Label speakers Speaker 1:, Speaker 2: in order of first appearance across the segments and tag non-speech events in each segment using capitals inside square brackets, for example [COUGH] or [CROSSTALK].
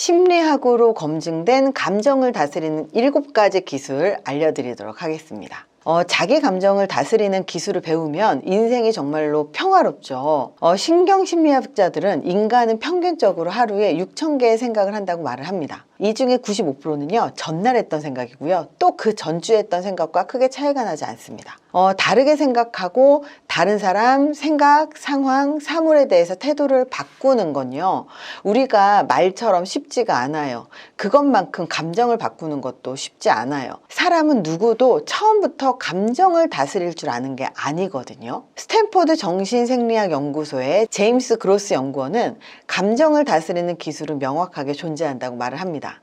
Speaker 1: 심리학으로 검증된 감정을 다스리는 일곱 가지 기술 알려드리도록 하겠습니다. 어, 자기 감정을 다스리는 기술을 배우면 인생이 정말로 평화롭죠. 어, 신경심리학자들은 인간은 평균적으로 하루에 6천 개의 생각을 한다고 말을 합니다. 이 중에 95%는요, 전날 했던 생각이고요. 또 그 전주에 했던 생각과 크게 차이가 나지 않습니다. 어, 다르게 생각하고 다른 사람, 생각, 상황, 사물에 대해서 태도를 바꾸는 건요, 우리가 말처럼 쉽지가 않아요. 그것만큼 감정을 바꾸는 것도 쉽지 않아요. 사람은 누구도 처음부터 감정을 다스릴 줄 아는 게 아니거든요. 스탠포드 정신생리학 연구소의 제임스 그로스 연구원은 감정을 다스리는 기술은 명확하게 존재한다고 말을 합니다.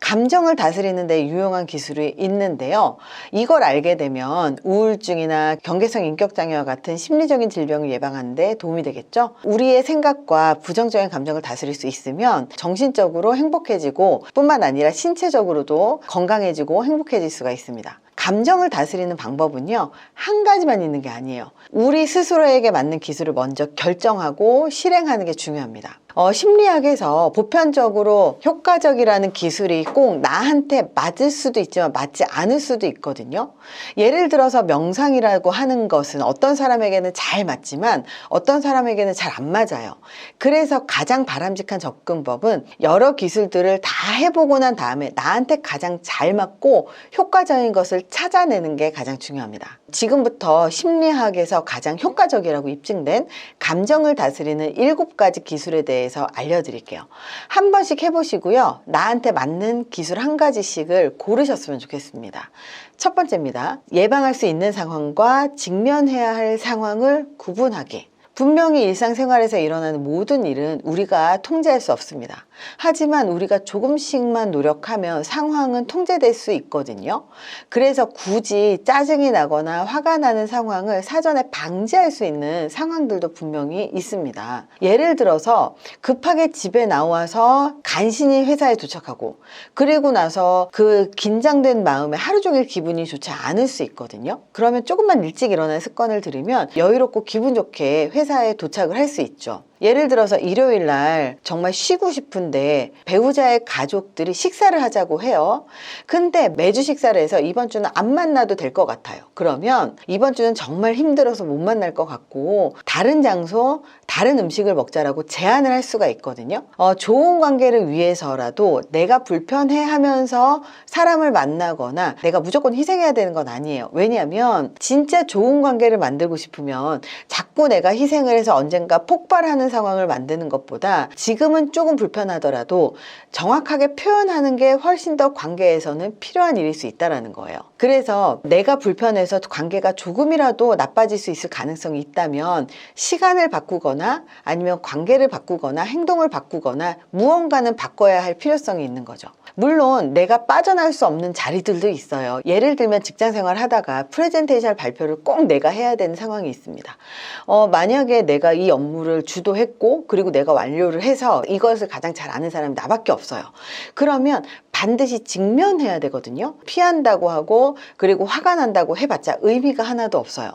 Speaker 1: 감정을 다스리는데 유용한 기술이 있는데요. 이걸 알게 되면 우울증이나 경계성 인격장애와 같은 심리적인 질병을 예방하는데 도움이 되겠죠. 우리의 생각과 부정적인 감정을 다스릴 수 있으면 정신적으로 행복해지고 뿐만 아니라 신체적으로도 건강해지고 행복해질 수가 있습니다. 감정을 다스리는 방법은요, 한 가지만 있는 게 아니에요. 우리 스스로에게 맞는 기술을 먼저 결정하고 실행하는 게 중요합니다. 어, 심리학에서 보편적으로 효과적이라는 기술이 꼭 나한테 맞을 수도 있지만 맞지 않을 수도 있거든요. 예를 들어서 명상이라고 하는 것은 어떤 사람에게는 잘 맞지만 어떤 사람에게는 잘 안 맞아요. 그래서 가장 바람직한 접근법은 여러 기술들을 다 해보고 난 다음에 나한테 가장 잘 맞고 효과적인 것을 찾아내는 게 가장 중요합니다. 지금부터 심리학에서 가장 효과적이라고 입증된 감정을 다스리는 일곱 가지 기술에 대해 서 알려드릴게요. 한 번씩 해보시고요. 나한테 맞는 기술 한 가지씩을 고르셨으면 좋겠습니다. 첫 번째입니다. 예방할 수 있는 상황과 직면해야 할 상황을 구분하기. 분명히 일상생활에서 일어나는 모든 일은 우리가 통제할 수 없습니다. 하지만 우리가 조금씩만 노력하면 상황은 통제될 수 있거든요. 그래서 굳이 짜증이 나거나 화가 나는 상황을 사전에 방지할 수 있는 상황들도 분명히 있습니다. 예를 들어서 급하게 집에 나와서 간신히 회사에 도착하고 그리고 나서 그 긴장된 마음에 하루 종일 기분이 좋지 않을 수 있거든요. 그러면 조금만 일찍 일어나는 습관을 들이면 여유롭고 기분 좋게 회사 에 도착을 할 수 있죠. 예를 들어서 일요일 날 정말 쉬고 싶은데 배우자의 가족들이 식사를 하자고 해요. 근데 매주 식사를 해서 이번 주는 안 만나도 될 것 같아요. 그러면 이번 주는 정말 힘들어서 못 만날 것 같고 다른 장소, 다른 음식을 먹자라고 제안을 할 수가 있거든요. 어, 좋은 관계를 위해서라도 내가 불편해 하면서 사람을 만나거나 내가 무조건 희생해야 되는 건 아니에요. 왜냐하면 진짜 좋은 관계를 만들고 싶으면 자꾸 내가 희생을 해서 언젠가 폭발하는 상황을 만드는 것보다 지금은 조금 불편하더라도 정확하게 표현하는 게 훨씬 더 관계에서는 필요한 일일 수 있다라는 거예요. 그래서 내가 불편해서 관계가 조금이라도 나빠질 수 있을 가능성이 있다면 시간을 바꾸거나 아니면 관계를 바꾸거나 행동을 바꾸거나 무언가는 바꿔야 할 필요성이 있는 거죠. 물론 내가 빠져날 수 없는 자리들도 있어요. 예를 들면 직장 생활 하다가 프레젠테이션 발표를 꼭 내가 해야 되는 상황이 있습니다. 어, 만약에 내가 이 업무를 주도 했고 그리고 내가 완료를 해서 이것을 가장 잘 아는 사람이 나밖에 없어요. 그러면 반드시 직면해야 되거든요. 피한다고 하고 그리고 화가 난다고 해봤자 의미가 하나도 없어요.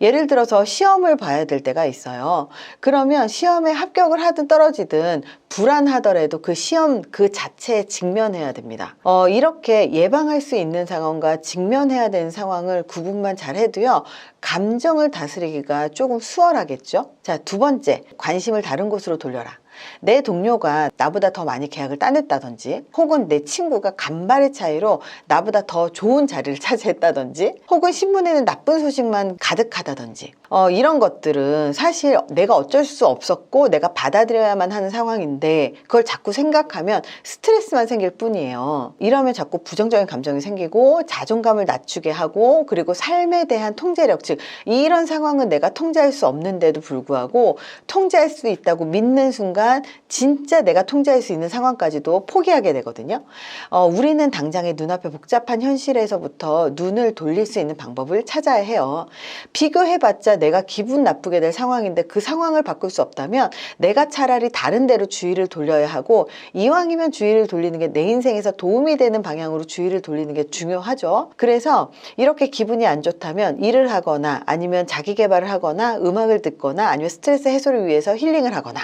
Speaker 1: 예를 들어서 시험을 봐야 될 때가 있어요. 그러면 시험에 합격을 하든 떨어지든 불안하더라도 그 시험 그 자체에 직면해야 됩니다. 어, 이렇게 예방할 수 있는 상황과 직면해야 되는 상황을 구분만 잘 해도요. 감정을 다스리기가 조금 수월하겠죠? 자, 두 번째, 관심을 다른 곳으로 돌려라. 내 동료가 나보다 더 많이 계약을 따냈다든지 혹은 내 친구가 간발의 차이로 나보다 더 좋은 자리를 [LAUGHS] 차지했다든지 혹은 신문에는 나쁜 소식만 가득하다든지 어, 이런 것들은 사실 내가 어쩔 수 없었고 내가 받아들여야만 하는 상황인데 그걸 자꾸 생각하면 스트레스만 생길 뿐이에요. 이러면 자꾸 부정적인 감정이 생기고 자존감을 낮추게 하고 그리고 삶에 대한 통제력 즉 이런 상황은 내가 통제할 수 없는데도 불구하고 통제할 수 있다고 믿는 순간 진짜 내가 통제할 수 있는 상황까지도 포기하게 되거든요. 어, 우리는 당장의 눈앞에 복잡한 현실에서부터 눈을 돌릴 수 있는 방법을 찾아야 해요. 비교해봤자 내가 기분 나쁘게 될 상황인데 그 상황을 바꿀 수 없다면 내가 차라리 다른 데로 주의를 돌려야 하고 이왕이면 주의를 돌리는 게 내 인생에서 도움이 되는 방향으로 주의를 돌리는 게 중요하죠. 그래서 이렇게 기분이 안 좋다면 일을 하거나 아니면 자기 개발을 하거나 음악을 듣거나 아니면 스트레스 해소를 위해서 힐링을 하거나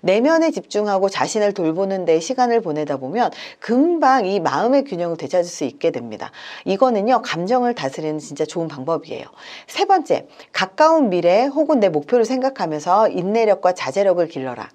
Speaker 1: 내 내면에 집중하고 자신을 돌보는 데 시간을 보내다 보면 금방 이 마음의 균형을 되찾을 수 있게 됩니다. 이거는요, 감정을 다스리는 진짜 좋은 방법이에요. 세 번째, 가까운 미래 혹은 내 목표를 생각하면서 인내력과 자제력을 길러라.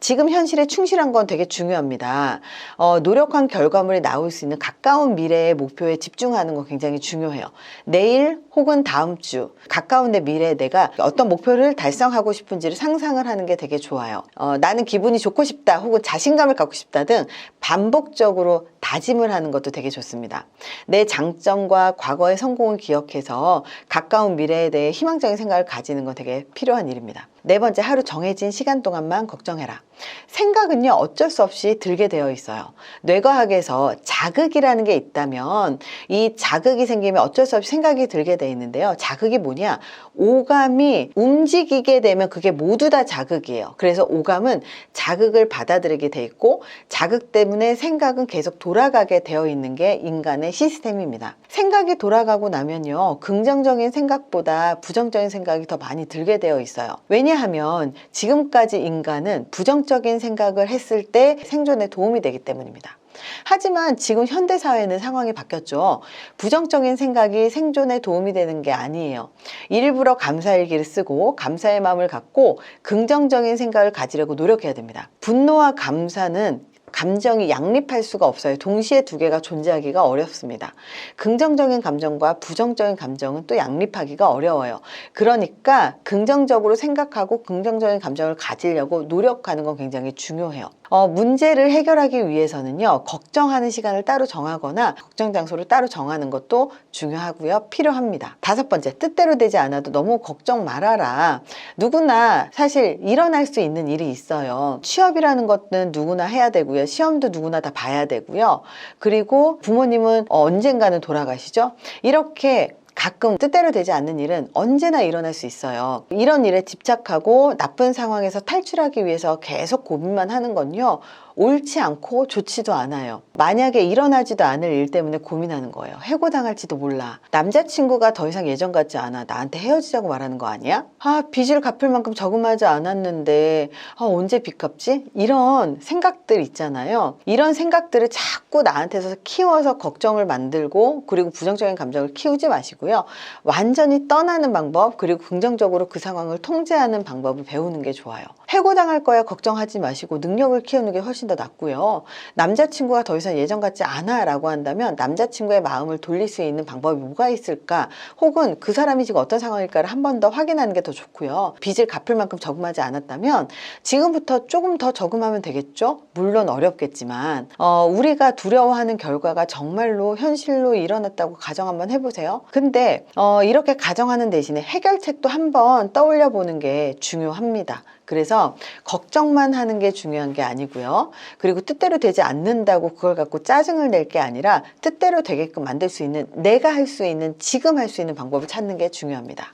Speaker 1: 지금 현실에 충실한 건 되게 중요합니다. 어, 노력한 결과물이 나올 수 있는 가까운 미래의 목표에 집중하는 건 굉장히 중요해요. 내일 혹은 다음 주 가까운 내 미래에 내가 어떤 목표를 달성하고 싶은지를 상상을 하는 게 되게 좋아요. 어, 나는 기분이 좋고 싶다 혹은 자신감을 갖고 싶다 등 반복적으로 다짐을 하는 것도 되게 좋습니다. 내 장점과 과거의 성공을 기억해서 가까운 미래에 대해 희망적인 생각을 가지는 건 되게 필요한 일입니다. 네 번째, 하루 정해진 시간 동안만 걱정해라. 생각은요, 어쩔 수 없이 들게 되어 있어요. 뇌과학에서 자극이라는 게 있다면 이 자극이 생기면 어쩔 수 없이 생각이 들게 돼 있는데요. 자극이 뭐냐? 오감이 움직이게 되면 그게 모두 다 자극이에요. 그래서 오감은 자극을 받아들이게 돼 있고 자극 때문에 생각은 계속 돌아가게 되어 있는 게 인간의 시스템입니다. 생각이 돌아가고 나면요. 긍정적인 생각보다 부정적인 생각이 더 많이 들게 되어 있어요. 왜냐 하면 지금까지 인간은 부정적인 생각을 했을 때 생존에 도움이 되기 때문입니다. 하지만 지금 현대 사회는 상황이 바뀌었죠. 부정적인 생각이 생존에 도움이 되는 게 아니에요. 일부러 감사일기를 쓰고 감사의 마음을 갖고 긍정적인 생각을 가지려고 노력해야 됩니다. 분노와 감사는 감정이 양립할 수가 없어요. 동시에 두 개가 존재하기가 어렵습니다. 긍정적인 감정과 부정적인 감정은 또 양립하기가 어려워요. 그러니까 긍정적으로 생각하고 긍정적인 감정을 가지려고 노력하는 건 굉장히 중요해요. 어, 문제를 해결하기 위해서는요, 걱정하는 시간을 따로 정하거나 걱정 장소를 따로 정하는 것도 중요하고요, 필요합니다. 다섯 번째, 뜻대로 되지 않아도 너무 걱정 말아라. 누구나 사실 일어날 수 있는 일이 있어요. 취업이라는 것은 누구나 해야 되고요, 시험도 누구나 다 봐야 되고요. 그리고 부모님은 언젠가는 돌아가시죠. 이렇게 가끔 뜻대로 되지 않는 일은 언제나 일어날 수 있어요. 이런 일에 집착하고 나쁜 상황에서 탈출하기 위해서 계속 고민만 하는 건요. 옳지 않고 좋지도 않아요. 만약에 일어나지도 않을 일 때문에 고민하는 거예요. 해고당할지도 몰라. 남자친구가 더 이상 예전 같지 않아. 나한테 헤어지자고 말하는 거 아니야? 아, 빚을 갚을 만큼 저금하지 않았는데, 아, 언제 빚 갚지? 이런 생각들 있잖아요. 이런 생각들을 자꾸 나한테서 키워서 걱정을 만들고, 그리고 부정적인 감정을 키우지 마시고요. 완전히 떠나는 방법, 그리고 긍정적으로 그 상황을 통제하는 방법을 배우는 게 좋아요. 해고당할 거야 걱정하지 마시고 능력을 키우는 게 훨씬 더 낫고요. 남자친구가 더 이상 예전 같지 않아 라고 한다면 남자친구의 마음을 돌릴 수 있는 방법이 뭐가 있을까? 혹은 그 사람이 지금 어떤 상황일까를 한 번 더 확인하는 게 더 좋고요. 빚을 갚을 만큼 저금하지 않았다면 지금부터 조금 더 저금하면 되겠죠? 물론 어렵겠지만 어, 우리가 두려워하는 결과가 정말로 현실로 일어났다고 가정 한번 해보세요. 근데 어, 이렇게 가정하는 대신에 해결책도 한번 떠올려 보는 게 중요합니다. 그래서 걱정만 하는 게 중요한 게 아니고요. 그리고 뜻대로 되지 않는다고 그걸 갖고 짜증을 낼 게 아니라 뜻대로 되게끔 만들 수 있는 내가 할 수 있는 지금 할 수 있는 방법을 찾는 게 중요합니다.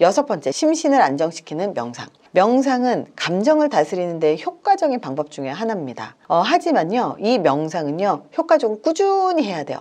Speaker 1: 여섯 번째, 심신을 안정시키는 명상. 명상은 감정을 다스리는 데 효과적인 방법 중에 하나입니다. 어, 하지만요, 이 명상은요, 효과적으로 꾸준히 해야 돼요.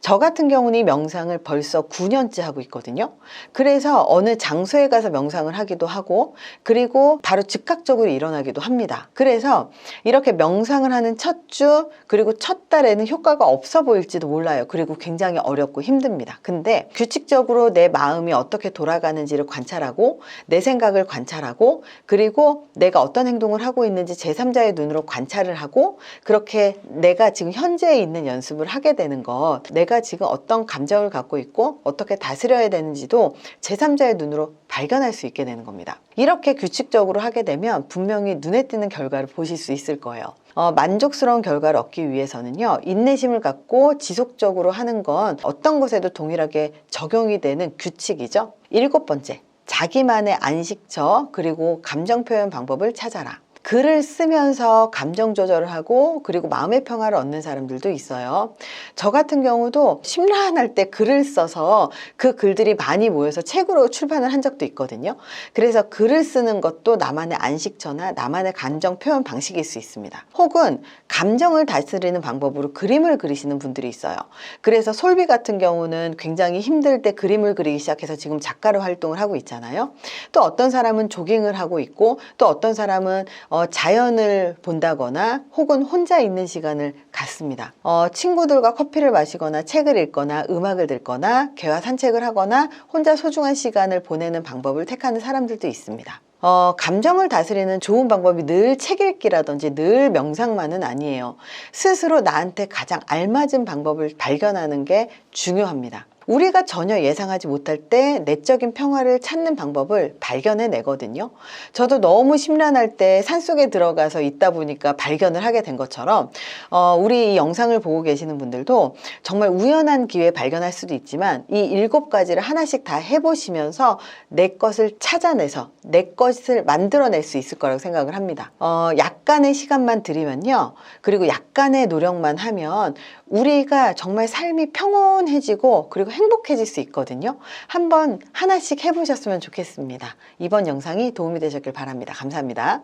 Speaker 1: 저 같은 경우는 이 명상을 벌써 9년째 하고 있거든요. 그래서 어느 장소에 가서 명상을 하기도 하고, 그리고 바로 즉각적으로 일어나기도 합니다. 그래서 이렇게 명상을 하는 첫 주, 그리고 첫 달에는 효과가 없어 보일지도 몰라요. 그리고 굉장히 어렵고 힘듭니다. 근데 규칙적으로 내 마음이 어떻게 돌아가는지를 관찰하고, 내 생각을 관찰하고, 그리고 내가 어떤 행동을 하고 있는지 제3자의 눈으로 관찰을 하고, 그렇게 내가 지금 현재에 있는 연습을 하게 되는 것, 내가 지금 어떤 감정을 갖고 있고 어떻게 다스려야 되는지도 제3자의 눈으로 발견할 수 있게 되는 겁니다. 이렇게 규칙적으로 하게 되면 분명히 눈에 띄는 결과를 보실 수 있을 거예요. 어, 만족스러운 결과를 얻기 위해서는요, 인내심을 갖고 지속적으로 하는 건 어떤 것에도 동일하게 적용이 되는 규칙이죠. 일곱 번째, 자기만의 안식처, 그리고 감정 표현 방법을 찾아라. 글을 쓰면서 감정 조절을 하고 그리고 마음의 평화를 얻는 사람들도 있어요. 저 같은 경우도 심란할 때 글을 써서 그 글들이 많이 모여서 책으로 출판을 한 적도 있거든요. 그래서 글을 쓰는 것도 나만의 안식처나 나만의 감정 표현 방식일 수 있습니다. 혹은 감정을 다스리는 방법으로 그림을 그리시는 분들이 있어요. 그래서 솔비 같은 경우는 굉장히 힘들 때 그림을 그리기 시작해서 지금 작가로 활동을 하고 있잖아요. 또 어떤 사람은 조깅을 하고 있고 또 어떤 사람은 어, 어, 자연을 본다거나 혹은 혼자 있는 시간을 갖습니다. 어, 친구들과 커피를 마시거나 책을 읽거나 음악을 듣거나 개와 산책을 하거나 혼자 소중한 시간을 보내는 방법을 택하는 사람들도 있습니다. 어, 감정을 다스리는 좋은 방법이 늘 책 읽기라든지 늘 명상만은 아니에요. 스스로 나한테 가장 알맞은 방법을 발견하는 게 중요합니다. 우리가 전혀 예상하지 못할 때 내적인 평화를 찾는 방법을 발견해 내거든요. 저도 너무 심란할 때 산속에 들어가서 있다 보니까 발견을 하게 된 것처럼, 어, 우리 이 영상을 보고 계시는 분들도 정말 우연한 기회에 발견할 수도 있지만 이 일곱 가지를 하나씩 다 해보시면서 내 것을 찾아내서 내 것을 만들어낼 수 있을 거라고 생각을 합니다. 어, 약간의 시간만 들이면요. 그리고 약간의 노력만 하면 우리가 정말 삶이 평온해지고 그리고 행복해질 수 있거든요. 한번 하나씩 해보셨으면 좋겠습니다. 이번 영상이 도움이 되셨길 바랍니다. 감사합니다.